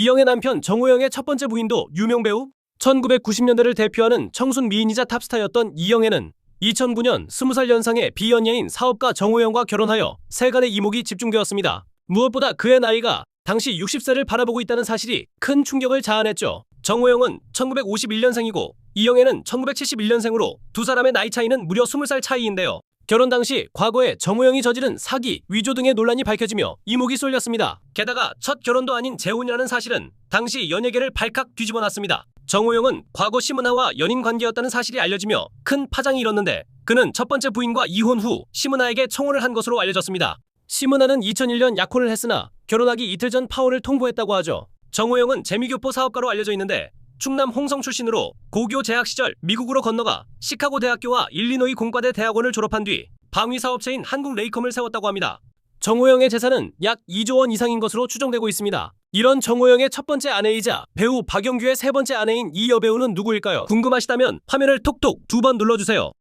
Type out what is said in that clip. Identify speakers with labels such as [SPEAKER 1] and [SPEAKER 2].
[SPEAKER 1] 이영애 남편 정호영의 첫 번째 부인도 유명 배우 1990년대를 대표하는 청순 미인이자 탑스타였던 이영애는 2009년 20살 연상의 비연예인 사업가 정호영과 결혼하여 세간의 이목이 집중되었습니다. 무엇보다 그의 나이가 당시 60세를 바라보고 있다는 사실이 큰 충격을 자아냈죠. 정호영은 1951년생이고 이영애는 1971년생으로 두 사람의 나이 차이는 무려 20살 차이인데요. 결혼 당시 과거에 정호영이 저지른 사기, 위조 등의 논란이 밝혀지며 이목이 쏠렸습니다. 게다가 첫 결혼도 아닌 재혼이라는 사실은 당시 연예계를 발칵 뒤집어 놨습니다. 정호영은 과거 심은하와 연인 관계였다는 사실이 알려지며 큰 파장이 일었는데 그는 첫 번째 부인과 이혼 후 심은하에게 청혼을 한 것으로 알려졌습니다. 심은하는 2001년 약혼을 했으나 결혼하기 이틀 전 파혼을 통보했다고 하죠. 정호영은 재미교포 사업가로 알려져 있는데 충남 홍성 출신으로 고교 재학 시절 미국으로 건너가 시카고 대학교와 일리노이 공과대 대학원을 졸업한 뒤 방위 사업체인 한국 레이컴을 세웠다고 합니다. 정호영의 재산은 약 2조 원 이상인 것으로 추정되고 있습니다. 이런 정호영의 첫 번째 아내이자 배우 박영규의 세 번째 아내인 이 여배우는 누구일까요? 궁금하시다면 화면을 톡톡 두 번 눌러주세요.